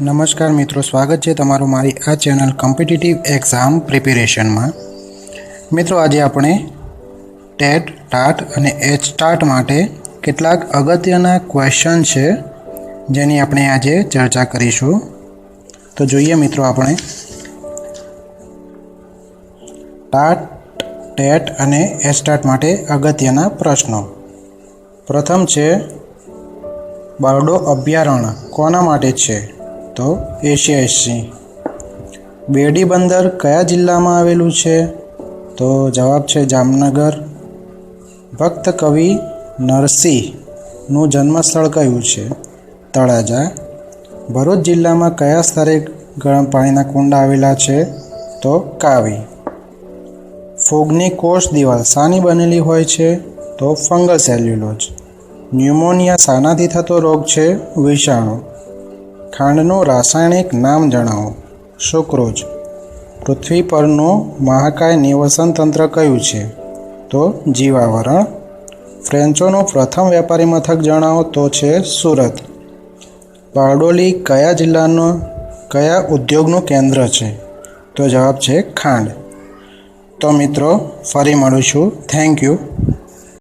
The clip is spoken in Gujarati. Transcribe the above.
નમસ્કાર મિત્રો, સ્વાગત છે તમારું મારી આ ચેનલ કોમ્પિટિટિવ એક્ઝામ પ્રિપેરેશનમાં મિત્રો, આજે આપણે ટેટ ટાટ અને એચ ટાટ માટે કેટલાક અગત્યના ક્વેશ્ચન છે જેની આપણે આજે ચર્ચા કરીશું. તો જોઈએ મિત્રો આપણે ટાટ ટેટ અને એચ ટાટ માટે અગત્યના પ્રશ્નો. પ્રથમ છે, બરડો અભયારણ્ય કોના માટે છે? તો એશિયા એસી બેડી બંદર કયા જિલ્લામાં આવેલું છે? તો જવાબ છે જામનગર. ભક્ત કવિ નરસિંહનું જન્મસ્થળ કયું છે? તળાજા. ભરૂચ જિલ્લામાં કયા સ્તરે ગરમ પાણીના કુંડ આવેલા છે? તો કાવી. ફૂગની કોષ દિવાલ સાની બનેલી હોય છે? તો ફંગલ સેલ્યુલોજ ન્યુમોનિયા સાનાથી થતો રોગ છે વિષાણુ. ખાંડનું રાસાયણિક નામ જણાવો. સુક્રોજ. પૃથ્વી પરનું મહાકાય નિવસન તંત્ર કયું છે? તો જીવાવરણ. ફ્રેન્ચોનું પ્રથમ વેપારી મથક જણાવો તો છે સુરત. બારડોલી કયા જિલ્લાનું, કયા ઉદ્યોગનું કેન્દ્ર છે? તો જવાબ છે ખાંડ. તો મિત્રો, ફરી મળીશું. Thank you.